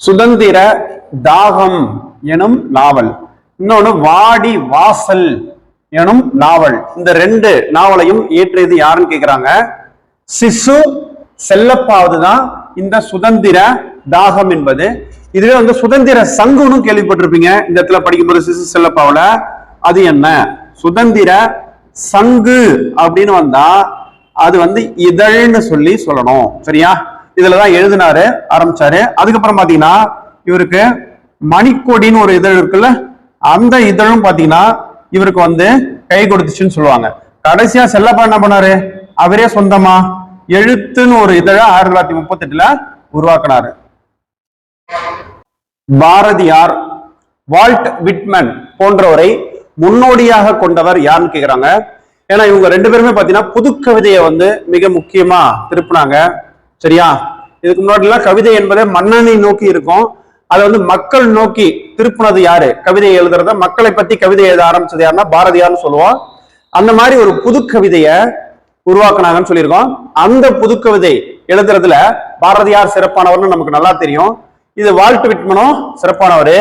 சுதந்திர தாகம் எனும் நாவல். இன்னொன்னு வாடி வாசல் எனும் நாவல். இந்த ரெண்டு நாவலையும் இயற்றியது யாருன்னு கேக்குறாங்க? சிசு செல்லப்பாவது தான் இந்த சுதந்திர தாகம் என்பது. இதுவே வந்து சுதந்திர சங்குன்னு கேள்விப்பட்டிருப்பீங்க. இந்த இடத்துல படிக்கும்போது சிசு செல்லப்பாவில் அது என்ன? சுதந்திர சங்கு அப்படின்னு வந்தா அது வந்து இதழ்னு சொல்லி சொல்லணும். சரியா? இதுலதான் எழுதினாரு ஆரம்பிச்சாரு. அதுக்கப்புறம் பாத்தீங்கன்னா இவருக்கு மணிக்கொடின்னு ஒரு இதழ் இருக்குல்ல அந்த இதழும் பாத்தீங்கன்னா இவருக்கு வந்து கை கொடுத்துச்சுன்னு சொல்லுவாங்க. கடைசியா செல்லப்பா என்ன பண்ணாரு? அவரே சொந்தமா எழுத்துன்னு ஒரு இதழ ஆயிரத்தி தொள்ளாயிரத்தி முப்பத்தி எட்டுல உருவாக்கினாரு. பாரதியார் வால்ட் விட்மன் போன்றவரை முன்னோடியாக கொண்டவர் யாருன்னு கேக்குறாங்க. ஏன்னா இவங்க ரெண்டு பேருமே பாத்தீங்கன்னா புது கவிதையை வந்து மிக முக்கியமா திருப்பினாங்க. சரியா? இதுக்கு முன்னாடிலாம் கவிதை என்பதை மன்னனை நோக்கி இருக்கும். அதை வந்து மக்கள் நோக்கி திருப்பினது யாரு? கவிதை எழுதுறத மக்களை பத்தி கவிதை எழுத ஆரம்பிச்சது யாருன்னா பாரதியார்னு சொல்லுவோம். அந்த மாதிரி ஒரு புது கவிதைய உருவாக்குனாங்கன்னு சொல்லியிருக்கோம். அந்த புது கவிதை எழுதுறதுல பாரதியார் சிறப்பானவர்னு நமக்கு நல்லா தெரியும். இது வால்ட் விட்மனும் சிறப்பானவர்.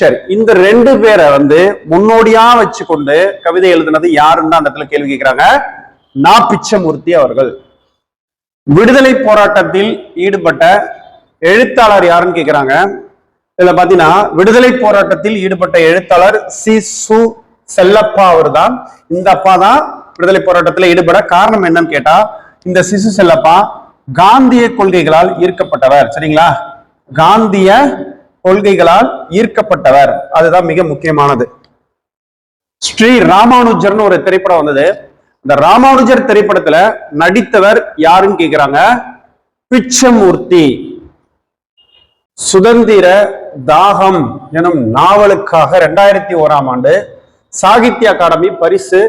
சரி இந்த ரெண்டு பேரை வந்து முன்னோடியா வச்சு கொண்டு கவிதை எழுதுனது யாருன்னு அந்த இடத்துல கேள்வி கேட்கிறாங்க நா பிச்சமூர்த்தி அவர்கள். விடுதலை போராட்டத்தில் ஈடுபட்ட எழுத்தாளர் யாருன்னு கேட்குறாங்க இதுல பாத்தீங்கன்னா விடுதலை போராட்டத்தில் ஈடுபட்ட எழுத்தாளர் சி. சு. செல்லப்பா அவர் தான் இந்த அப்பா தான் விடுதலை போராட்டத்தில் ஈடுபட காரணம் என்னன்னு கேட்டா இந்த சிசு செல்லப்பா காந்திய கொள்கைகளால் ஈர்க்கப்பட்டவர். சரிங்களா? காந்திய கொள்கைகளால் ஈர்க்கப்பட்டவர். அதுதான் மிக முக்கியமானது. ஸ்ரீ ராமானுஜர்னு ஒரு திரைப்படம் வந்தது. இந்த ராமானுஜர் திரைப்படத்துல நடித்தவர் யாருன்னு கேக்குறாங்க? பிச்சமூர்த்தி. சுதந்திர தாகம் எனும் நாவலுக்காக ரெண்டாயிரத்தி ஓராம் ஆண்டு சாகித்ய அகாடமி பரிசு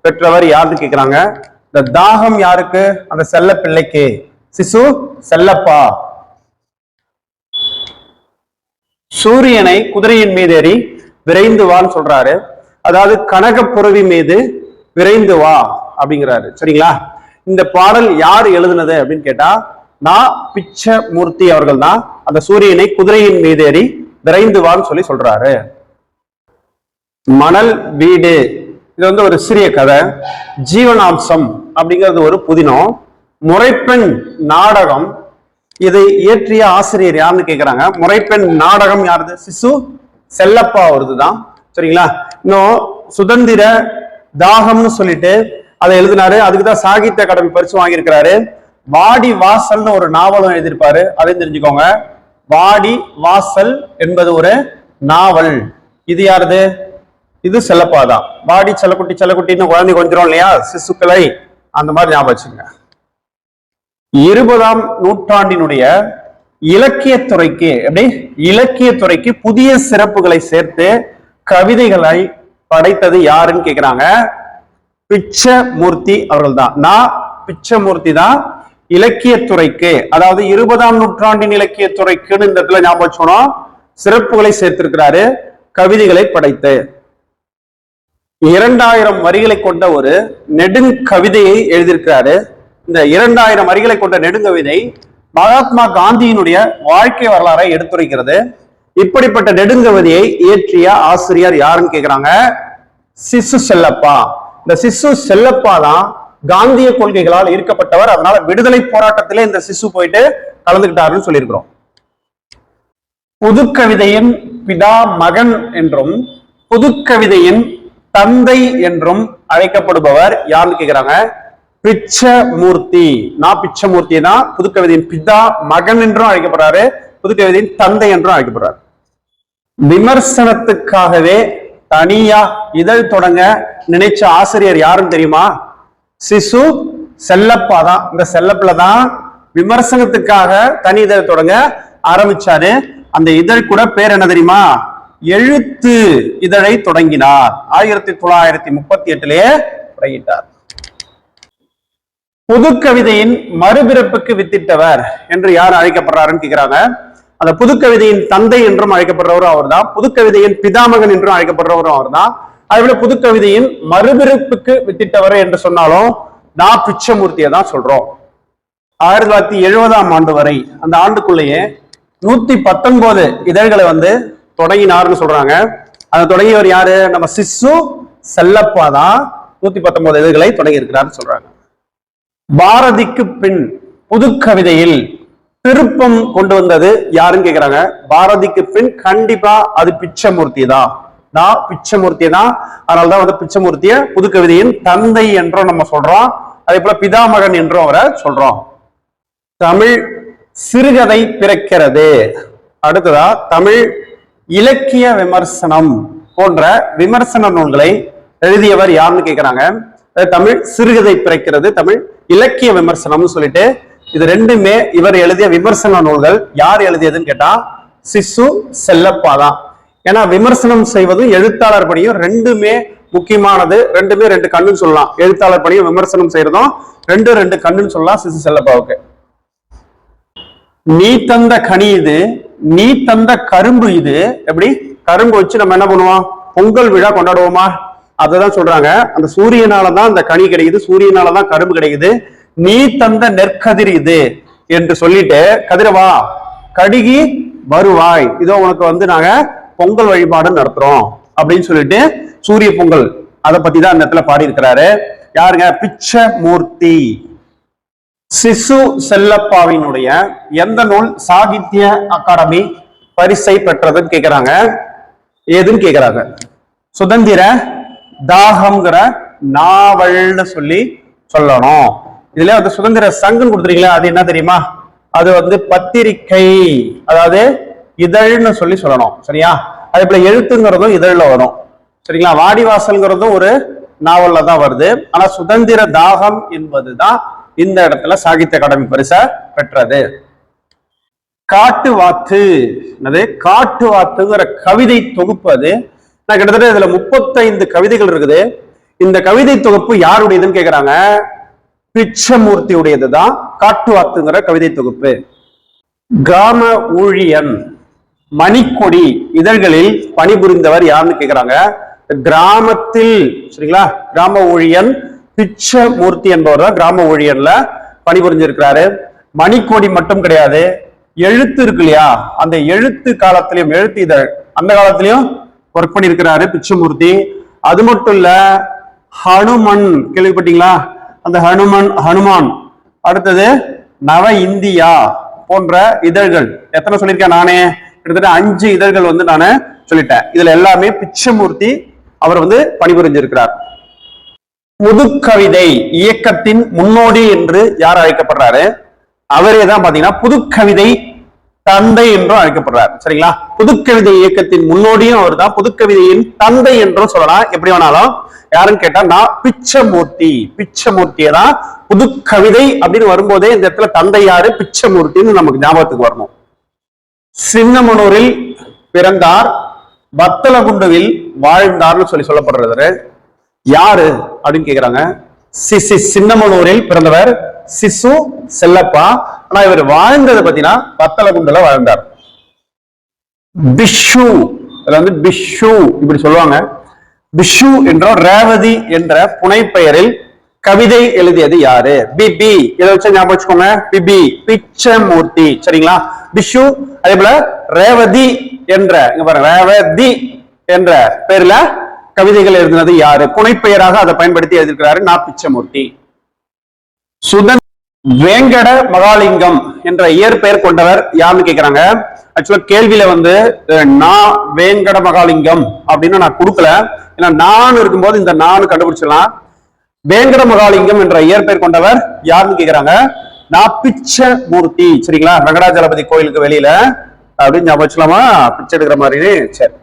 பெற்றவர் யாருன்னு கேக்குறாங்க? இந்த தாகம் யாருக்கு? அந்த செல்ல பிள்ளைக்கு சிசு செல்லப்பா. சூரியனை குதிரையின் மீது ஏறி விரைந்து வான்னு சொல்றாரு. அதாவது கனகப்புறவி மீது விரைந்து வா அப்படிங்கிறாரு. சரிங்களா? இந்த பாடல் யார் எழுதுனது அப்படின்னு கேட்டா நான் பிச்சமூர்த்தி அவர்கள் தான். அந்த சூரியனை குதிரையின் மீது ஏறி விரைந்து வான்னு சொல்லி சொல்றாரு. மணல் வீடு. இது வந்து ஒரு சிறிய கதை. ஜீவனாம்சம் அப்படிங்கிறது ஒரு புதினம். முறைப்பெண் நாடகம். இதை இயற்றிய ஆசிரியர் யாருன்னு கேட்குறாங்க முறைப்பெண் நாடகம் யாருது? சிசு செல்லப்பா அவருது தான் சரிங்களா? இன்னும் சுதந்திர தாகம்னு சொல்லிட்டு அதை எழுதினாரு. அதுக்கு தான் சாகித்ய அகாடமி பரிசு வாங்கியிருக்கிறாரு. வாடி வாசல்னு ஒரு நாவலும் எழுதியிருப்பாரு. அதையும் தெரிஞ்சுக்கோங்க. வாடி வாசல் என்பது ஒரு நாவல். இது யாருது? இது செல்லப்பாதான் வாடி செல்லக்குட்டி செல்லக்குட்டின்னு குழந்தை கொஞ்சிரும் இல்லையா? சிசுக்களை. அந்த மாதிரி ஞாபகம் வச்சுங்க இருபதாம் நூற்றாண்டினுடைய இலக்கியத்துறைக்கு எப்படி? இலக்கியத்துறைக்கு புதிய சிறப்புகளை சேர்த்து கவிதைகளை படைத்தது யாருன்னு கேக்குறாங்க? பிச்சமூர்த்தி அவர்கள் தான் நான் பிச்சமூர்த்தி தான் இலக்கியத்துறைக்கு அதாவது இருபதாம் நூற்றாண்டின் இலக்கியத்துறைக்குன்னு இந்த இடத்துல ஞாபகம் சொன்னோம் சிறப்புகளை சேர்த்திருக்கிறாரு கவிதைகளை படைத்து. இரண்டாயிரம் வரிகளை கொண்ட ஒரு நெடுங்கவிதையை எழுதியிருக்கிறாரு. இந்த இரண்டாயிரம் வரிகளை கொண்ட நெடுங்கவிதை மகாத்மா காந்தியினுடைய வாழ்க்கை வரலாறை எடுத்துரைக்கிறது. இப்படிப்பட்ட நெடுங்கவிதையை இயற்றிய ஆசிரியர் யாருன்னு கேக்குறாங்க? சிசு செல்லப்பா. இந்த சிசு செல்லப்பா தான் காந்திய கொள்கைகளால் ஈர்க்கப்பட்டவர். அதனால விடுதலை போராட்டத்திலே இந்த சிசு போயிட்டு கலந்துகிட்டாருன்னு சொல்லியிருக்கிறோம். புதுக்கவிதையின் பிதா மகன் என்றும் புதுக்கவிதையின் தந்தை என்றும் அழைக்கப்படுபவர் யாருன்னு கேக்குறாங்க? பிச்சமூர்த்தி. நான் பிச்சமூர்த்தி தான் புதுக்கவிதையின் பிதா மகன் என்றும் அழைக்கப்படுறாரு புதுக்கவிதையின் தந்தை என்றும் அழைக்கப்படுறாரு. விமர்சனத்துக்காகவே தனியா இதழ் தொடங்க நினைச்ச ஆசிரியர் யாருன்னு தெரியுமா? சிசு செல்லப்பா தான். இந்த செல்லப்பில தான் விமர்சனத்துக்காக தனி இதழ் தொடங்க ஆரம்பிச்சாரு. அந்த இதழ் கூட பேர் என்ன தெரியுமா? எழுத்து இதழை தொடங்கினார். ஆயிரத்தி தொள்ளாயிரத்தி முப்பத்தி எட்டுலயே தொடங்கிட்டார். புதுக்கவிதையின் மறுபிறப்புக்கு வித்திட்டவர் என்று யார் அழைக்கப்படுறாருன்னு கேக்குறாங்க? அந்த புதுக்கவிதையின் தந்தை என்றும் அழைக்கப்படுறவரும் அவர் தான் புதுக்கவிதையின் பிதாமகன் என்றும் அழைக்கப்படுறவரும் அவர் தான் அதை விட புதுக்கவிதையின் மறுபிறப்புக்கு வித்திட்டவர் என்று சொன்னாலும் நான் பிச்சமூர்த்தியை தான் சொல்றோம். ஆயிரத்தி தொள்ளாயிரத்தி எழுபதாம் ஆண்டு வரை அந்த ஆண்டுக்குள்ளேயே நூத்தி பத்தொன்பது இதழ்களை வந்து தொடங்கினார்னு சொல்றாங்க. அதை தொடங்கியவர் யாரு? நம்ம சிசு செல்லப்பா தான் நூத்தி பத்தொன்பது இதழ்களை தொடங்கி இருக்கிறார்னு சொல்றாங்க. பாரதிக்கு பின் புது கவிதையில் திருப்பம் கொண்டு வந்தது யாருன்னு கேக்குறாங்க? பாரதிக்கு பின் கண்டிப்பா அது பிச்சமூர்த்தி தான் தான் பிச்சமூர்த்தி தான் அதனாலதான் வந்து பிச்சமூர்த்திய புது கவிதையின் தந்தை என்றும் நம்ம சொல்றோம். அதே போல பிதாமகன் என்றும் அவரை சொல்றோம். தமிழ் சிறுகதை பிறக்கிறது. அடுத்ததா தமிழ் இலக்கிய விமர்சனம் போன்ற விமர்சன நூல்களை எழுதியவர் யாருன்னு கேக்குறாங்க? தமிழ் சிறுகதை பிறக்கிறது தமிழ் இலக்கிய விமர்சனம்னு சொல்லிட்டு இது ரெண்டுமே இவர் எழுதிய விமர்சன நூல்கள். யார் எழுதியதுன்னு கேட்டா சிசு செல்லப்பா தான் ஏன்னா விமர்சனம் செய்வதும் எழுத்தாளர் பணியும் ரெண்டுமே முக்கியமானது. ரெண்டுமே ரெண்டு கண்ணுன்னு சொல்லலாம். எழுத்தாளர் பணியும் விமர்சனம் செய்யறதும் ரெண்டு ரெண்டு கண்ணுன்னு சொல்லலாம் சிசு செல்லப்பாவுக்கு. நீ தந்த கனி இது நீ தந்த கரும்பு இது எப்படி? கரும்பு வச்சு நம்ம என்ன பண்ணுவோம்? பொங்கல் விழா கொண்டாடுவோமா? அததான் சொல்றாங்க. அந்த சூரியனாலதான் அந்த கனி கிடைக்குது. சூரியனாலதான் கரும்பு கிடைக்குது. நீ தந்த நெற்கதிர் இது என்று சொல்லிட்டு கதிரவா கடுகி வருவாய். இதோ உனக்கு வந்து நாங்க பொங்கல் வழிபாடு நடத்துறோம் அப்படின்னு சொல்லிட்டு சூரிய பொங்கல் அதை பத்தி தான் அந்த இடத்துல பாடி இருக்கிறாரு யாருங்க? பிச்சமூர்த்தி. சிசு செல்லப்பாவினுடைய எந்த நூல் சாகித்ய அகாடமி பரிசை பெற்றதுன்னு கேக்குறாங்க. ஏதுன்னு கேக்குறாங்க. சுதந்திர தாகம்ங்கிற நாவல்னு சொல்லி சொல்லணும். இதுல வந்து சுதந்திர சங்கம் கொடுத்துருக்கீங்களா அது என்ன தெரியுமா? அது வந்து பத்திரிக்கை. அதாவது இதழ்னு சொல்லி சொல்லணும் சரியா? அதே போல எழுத்துங்கிறதும் இதழ்ல வரும் சரிங்களா? வாடிவாசல்ங்கிறதும் ஒரு நாவல்ல தான் வருது. ஆனா சுதந்திர தாகம் என்பதுதான் இந்த இடத்துல சாகித்ய அகாடமி பரிசை பெற்றது. காட்டு வாத்து என்னது? காட்டு வாத்துங்கிற கவிதை தொகுப்பு அது. நான் கிட்டத்தட்ட இதுல முப்பத்தைந்து கவிதைகள் இருக்குது. இந்த கவிதை தொகுப்பு யாருடையதுன்னு கேக்குறாங்க? பிச்சமூர்த்தியுடையது தான் காட்டுவாத்துங்கிற கவிதை தொகுப்பு. கிராம ஊழியன் மணிக்கொடி இதழ்களில் பணிபுரிந்தவர் யாருன்னு கேட்கிறாங்க கிராமத்தில் சரிங்களா? கிராம ஊழியன் பிச்சமூர்த்தி என்பவர் தான் கிராம ஊழியன்ல பணிபுரிஞ்சிருக்கிறாரு. மணிக்கொடி மட்டும் கிடையாது எழுத்து இருக்கு இல்லையா? அந்த எழுத்து காலத்திலையும் எழுத்து இதழ் அந்த காலத்திலையும் ஒர்க் பண்ணியிருக்கிறாரு பிச்சமூர்த்தி அது மட்டும் இல்ல ஹனுமன் கேள்விப்பட்டீங்களா? அந்த ஹனுமன் ஹனுமான். அடுத்தது நவ இந்தியா போன்ற இதழ்கள். எத்தனை சொல்லியிருக்கேன் நானே? கிட்டத்தட்ட அஞ்சு இதழ்கள் வந்து நானு சொல்லிட்டேன். இதுல எல்லாமே பிச்சமூர்த்தி அவர் வந்து பணிபுரிஞ்சிருக்கிறார். புதுக்கவிதை இயக்கத்தின் முன்னோடி என்று யார் அழைக்கப்படுறாரு? அவரே தான் பாத்தீங்கன்னா புதுக்கவிதை தந்தை என்றும் அழைக்கப்படுறார். சரிங்களா? புதுக்கவிதை இயக்கத்தின் முன்னோடியும் அவர் தான் புதுக்கவிதையின் தந்தை என்றும் சொல்லலாம். எப்படி வேணாலும். யாருன்னு கேட்டா நான் பிச்சமூர்த்தி. பிச்சமூர்த்தியை தான் புதுக்கவிதை அப்படின்னு வரும்போதே இந்த இடத்துல தந்தை யாரு? பிச்சமூர்த்தின்னு நமக்கு ஞாபகத்துக்கு வரணும். சின்னமனூரில் பிறந்தார். வத்தலகுண்டுவில் வாழ்ந்தார்னு சொல்லி சொல்லப்படுறது யாரு அப்படின்னு கேக்குறாங்க. சிசி சின்னமனூரில் பிறந்தவர் சிசு செல்லப்பா. ஆனா இவர் வாழ்ந்தது பாத்தீங்கன்னா வத்தலகுண்டுல வாழ்ந்தார். பிஷு அதுல வந்து பிஷு இப்படி சொல்லுவாங்க. பிஷு என்றோ ரேவதி என்ற புனைப்பெயரில் கவிதை எழுதியது யாரு? பிபி. இதை வச்சு ஞாபகம் வச்சுக்கோங்க. பிபி பிச்சமூர்த்தி. சரிங்களா? பிஷு அதே போல ரேவதி என்ற ரேவதி என்ற பெயர்ல கவிதைகள் எழுதினது யாரு? புனைப்பெயராக அதை பயன்படுத்தி எழுதியிருக்கிறாரு நா பிச்சமூர்த்தி. சுதன் வேங்கட மகாலிங்கம் என்ற இயற்பெயர் கொண்டவர் யாருன்னு கேக்குறாங்க? ஆக்சுவலா கேள்வியில வந்து நான் வேங்கட மகாலிங்கம் அப்படின்னு நான் கொடுக்கல. ஏன்னா நான் இருக்கும்போது இந்த நான் கண்டுபிடிச்சிடலாம். வேங்கட மகாலிங்கம் என்ற இயற்பெயர் கொண்டவர் யாருன்னு கேக்குறாங்க? நான் பிச்சமூர்த்தி சரிங்களா? வெங்கடாஜலபதி கோயிலுக்கு வெளியில. அப்படின்னு ஞாபகம் வச்சுக்கலாமா? பிச்சை எடுக்கிற மாதிரி சரி.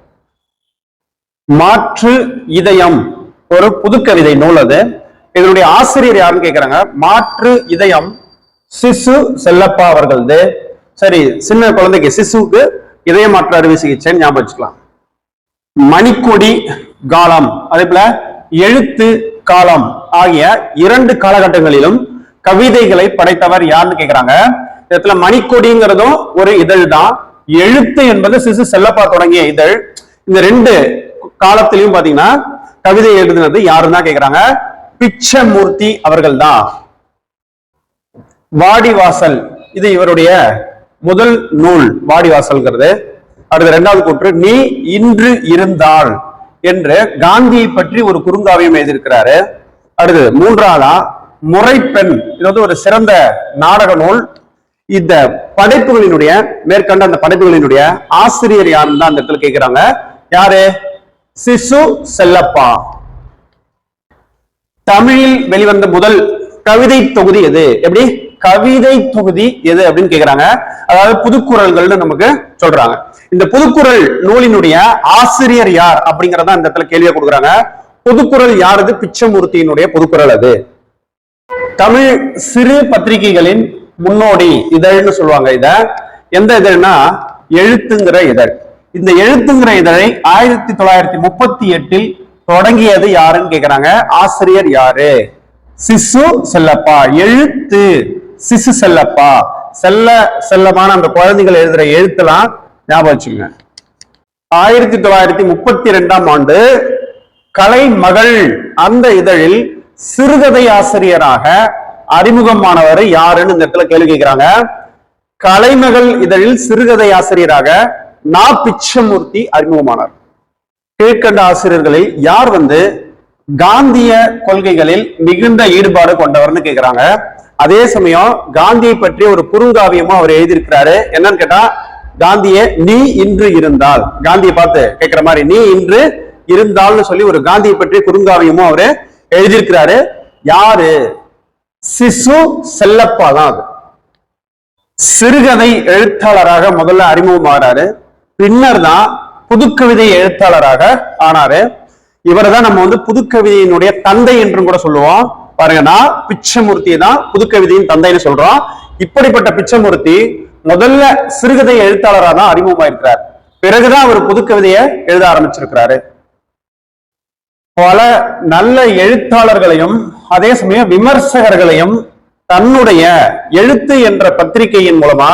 மாற்று இதயம் ஒரு புதுக்கவிதை நூல் அது. இதனுடைய ஆசிரியர் யாருன்னு கேட்கிறாங்க மாற்று இதயம் சிசு செல்லப்பா அவர்களது. சரி சின்ன குழந்தைக்கு சிசுவுக்கு இதய மாற்று அறுவை சிகிச்சைன்னு ஞாபகம் வச்சுக்கலாம். மணிக்கொடி காலம் அதே போல எழுத்து காலம் ஆகிய இரண்டு காலகட்டங்களிலும் கவிதைகளை படைத்தவர் யாருன்னு கேட்கிறாங்க இடத்துல மணிக்கொடிங்கிறதும் ஒரு இதழ் தான். எழுத்து என்பது சிசு செல்லப்பா தொடங்கிய இதழ். இந்த ரெண்டு காலத்திலையும் பாத்தீங்கன்னா கவிதை எழுதுனது யாருன்னு தான் கேட்கிறாங்க பிச்சமூர்த்தி அவர்கள் தான் வாடிவாசல் இது இவருடைய முதல் நூல் வாடிவாசல்ங்கிறது. அடுத்த இரண்டாவது கூற்று நீ இன்று இருந்தால் என்று காந்தியை பற்றி ஒரு குறுங்காவியம் எழுதியிருக்கிறாரு. அடுத்து மூன்றாவதா முறைப்பெண் இது வந்து ஒரு சிறந்த நாடக நூல். இந்த படைப்புகளினுடைய மேற்கண்ட அந்த படைப்புகளினுடைய ஆசிரியர் யாருன்னு தான் அந்த இடத்துல கேட்கிறாங்க. யாரு? சிசு செல்லப்பா. தமிழில் வெளிவந்த முதல் கவிதை தொகுதி எது? எப்படி? கவிதை தொகுதி எது அப்படின்னு கேக்குறாங்க. அதாவது புதுக்குறள்கள்னு நமக்கு சொல்றாங்க. இந்த புதுக்குறள் நூலினுடைய ஆசிரியர் யார் அப்படிங்கறத இந்த இடத்துல கேள்வியா கொடுக்குறாங்க. புதுக்குறள் யாரது? பிச்சமூர்த்தியினுடைய புதுக்குறள் அது. தமிழ் சிறு பத்திரிகைகளின் முன்னோடி இதழ்னு சொல்லுவாங்க இத. எந்த இதழ்னா? எழுத்துங்கிற இதழ். இந்த எழுத்துங்கிற இதழை ஆயிரத்தி தொள்ளாயிரத்தி முப்பத்தி எட்டில் தொடங்கியது யாருன்னு கேக்குறாங்க? ஆசிரியர் யாரு? சிசு செல்லப்பா. எழுத்து. சிசு செல்லப்பா. செல்ல செல்லமான அந்த குழந்தைகள் எழுதுற எழுத்தெல்லாம் ஞாபகம் வச்சுங்க ஆயிரத்தி தொள்ளாயிரத்தி முப்பத்தி ரெண்டாம் ஆண்டு கலைமகள் அந்த இதழில் சிறுகதை ஆசிரியராக அறிமுகமானவர் யாருன்னு இந்த இடத்துல கேள்வி கேட்கிறாங்க கலைமகள் இதழில் சிறுகதை ஆசிரியராக நா. பிச்சமூர்த்தி அறிமுகமானார். கீழ்கண்ட ஆசிரியர்களை யார் வந்து காந்திய கொள்கைகளில் மிகுந்த ஈடுபாடு கொண்டவர்னு கேக்குறாங்க. அதே சமயம் காந்தியை பற்றி ஒரு குறுங்காவியமும் அவர் எழுதியிருக்கிறாரு. என்னன்னு கேட்டா காந்திய நீ இன்று இருந்தால். காந்தியை பார்த்து கேட்கிற மாதிரி நீ இன்று இருந்தால்னு சொல்லி ஒரு காந்தியை பற்றி குறுங்காவியமும் அவரு எழுதியிருக்கிறாரு. யாரு? சிசு செல்லப்பா தான் அது. சிறுகதை எழுத்தாளராக முதல்ல அறிமுகமாகிறாரு பின்னர் தான் புதுக்கவிதை எழுத்தாளராக ஆனாரு. இவரை தான் நம்ம வந்து புதுக்கவிதையினுடைய தந்தை என்றும் கூட சொல்லுவோம். பாருங்க நான் பிச்சமூர்த்தி தான் புதுக்கவிதையின் தந்தைன்னு சொல்றோம். இப்படிப்பட்ட பிச்சமூர்த்தி முதல்ல சிறுகதை எழுத்தாளராக தான் அறிமுகமாயிருக்கிறார். பிறகுதான் அவர் புதுக்கவிதையை எழுத ஆரம்பிச்சிருக்கிறாரு. பல நல்ல எழுத்தாளர்களையும் அதே சமயம் விமர்சகர்களையும் தன்னுடைய எழுத்து என்ற பத்திரிகையின் மூலமா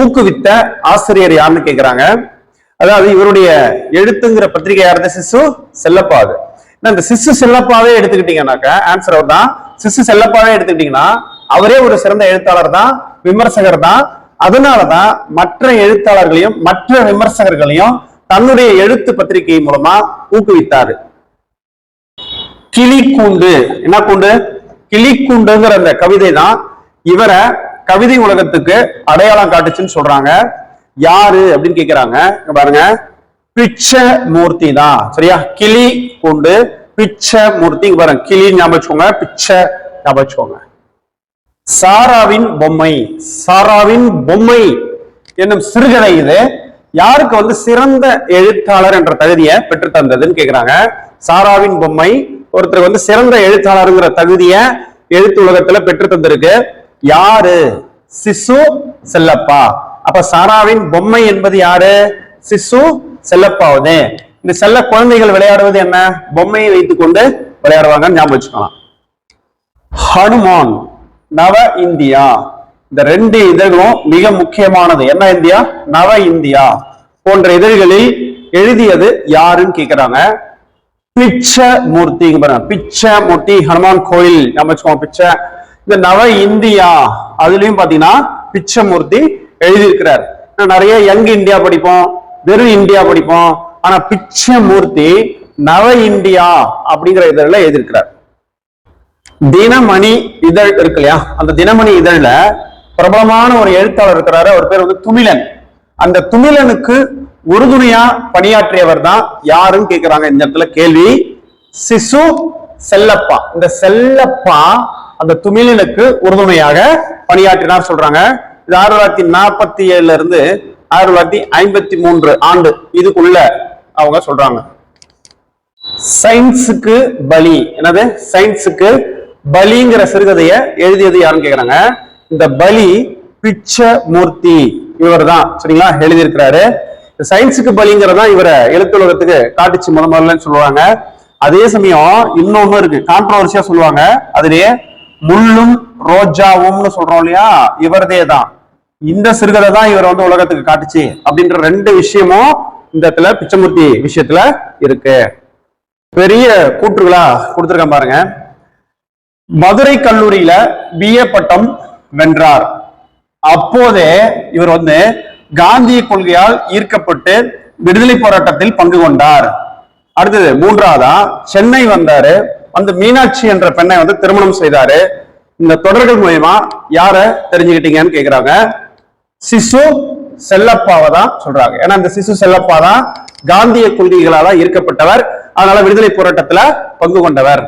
ஊக்குவித்த ஆசிரியர் யாருன்னு கேட்கிறாங்க அதாவது இவருடைய எழுத்துங்கிற பத்திரிகை இருந்த சிசு? செல்லப்பாது. இந்த சிசு செல்லப்பாவே எடுத்துக்கிட்டீங்கன்னாக்கா ஆன்சர் அவர் தான் சிசு செல்லப்பாவே எடுத்துக்கிட்டீங்கன்னா அவரே ஒரு சிறந்த எழுத்தாளர் தான் விமர்சகர் தான் அதனாலதான் மற்ற எழுத்தாளர்களையும் மற்ற விமர்சகர்களையும் தன்னுடைய எழுத்து பத்திரிகை மூலமா ஊக்குவித்தாரு. கிளி கூண்டு என்ன கூண்டு? கிளி கூண்டுங்கிற அந்த கவிதை தான் இவரை கவிதை உலகத்துக்கு அடையாளம் காட்டுச்சுன்னு சொல்றாங்க. யாரு அப்படின்னு கேக்குறாங்க. பாருங்க. பிச்ச மூர்த்தி தான் சரியா? கிளி கொண்டு பிச்ச மூர்த்தி பாருங்க. கிளி ஞாபகம் வச்சுக்கோங்க. பிச்ச ஞாபகம் வச்சுக்கோங்க. சாராவின் பொம்மை. சாராவின் பொம்மை என்னும் சிறுகதை இது. யாருக்கு வந்து சிறந்த எழுத்தாளர் என்ற தகுதியை பெற்று தந்ததுன்னு கேக்குறாங்க. சாராவின் பொம்மை ஒருத்தர் வந்து சிறந்த எழுத்தாளருங்கிற தகுதியை எழுத்து உலகத்துல பெற்று தந்திருக்கு. யாரு? சிசு செல்லப்பா. அப்ப சாராவின் பொம்மை என்பது யாரு? சிசு செல்லப்பாவது. இந்த செல்ல குழந்தைகள் விளையாடுவது என்ன? பொம்மையை வைத்துக் கொண்டு விளையாடுவாங்கன்னு ஞாபகம் வச்சுக்கலாம். ஹனுமான் நவ இந்தியா. இந்த ரெண்டு இதழ்களும் மிக முக்கியமானது. என்ன இந்தியா? நவ இந்தியா. போன்ற இதழ்களில் எழுதியது யாருன்னு கேக்குறாங்க? பிச்ச மூர்த்தி பாருங்க. பிச்ச மூர்த்தி ஹனுமான் கோயில். நம்ம வச்சுக்கோங்க. இந்த நவ இந்தியா. அதுலயும் பாத்தீங்கன்னா பிச்சமூர்த்தி எழுதியிருக்கிறார். நான் நிறைய யங் இந்தியா படிப்போம் வெறும் இந்தியா படிப்போம் ஆனா பிச்சமூர்த்தி நவ இந்தியா அப்படிங்கிற இதழில் எழுதியிருக்கிறார். தினமணி இதழ் இருக்கு இல்லையா? அந்த தினமணி இதழ்ல பிரபலமான ஒரு எழுத்தாளர் இருக்கிறாரு. அவர் பேர் வந்து துமிலன் அந்த துமிலனுக்கு உறுதுணையா பணியாற்றியவர் தான் யாருன்னு கேட்கிறாங்க இந்த இடத்துல கேள்வி. சிசு செல்லப்பா. இந்த செல்லப்பா அந்த துமிலனுக்கு உறுதுணையாக பணியாற்றினார் சொல்றாங்க. இது ஆயிரத்தி தொள்ளாயிரத்தி நாற்பத்தி ஏழுல இருந்து ஆயிரத்தி தொள்ளாயிரத்தி ஐம்பத்தி மூன்று ஆண்டு இதுக்குள்ள அவங்க சொல்றாங்க. சயின்ஸுக்கு பலி. என்னது? சயின்ஸுக்கு பலிங்கிற சிறுகதையை எழுதியது யாருன்னு கேக்குறாங்க? இந்த பலி பிச்ச மூர்த்தி இவர் தான் சரிங்களா? எழுதியிருக்கிறாரு. இந்த சயின்ஸுக்கு பலிங்கிறதா இவரை எழுத்துலகத்துக்கு காட்டுச்சு முத முதல்லன்னு சொல்லுவாங்க. அதே சமயம் இன்னொன்னு இருக்கு. கான்ட்ரவர்சியா சொல்லுவாங்க. அதுலயே முள்ளும் ரோஜாவும்னு சொல்றோம் இல்லையா? இவரதே தான் இந்த சிறுகதை தான் இவர் வந்து உலகத்துக்கு காட்டுச்சு அப்படின்ற ரெண்டு விஷயமும் இந்த இடத்துல பிச்சமூர்த்தி விஷயத்துல இருக்கு. பெரிய கூற்றுகளா கொடுத்துருக்கேன் பாருங்க. மதுரை கல்லூரியில பிஏ பட்டம் வென்றார். அப்போதே இவர் வந்து காந்திய கொள்கையால் ஈர்க்கப்பட்டு விடுதலை போராட்டத்தில் பங்கு கொண்டார். அடுத்தது மூன்றாவதா சென்னை வந்தாரு. வந்து மீனாட்சி என்ற பெண்ணை வந்து திருமணம் செய்தாரு. இந்த தொடர்கள் மூலயமா யார தெரிஞ்சுக்கிட்டீங்கன்னு கேக்குறாங்க. சிசு செல்லப்பாவை தான் சொல்றாங்க. ஏன்னா இந்த சிசு செல்லப்பா தான் காந்திய கொள்கைகளால ஈர்க்கப்பட்டவர். அதனால விடுதலை போராட்டத்துல பங்கு கொண்டவர்.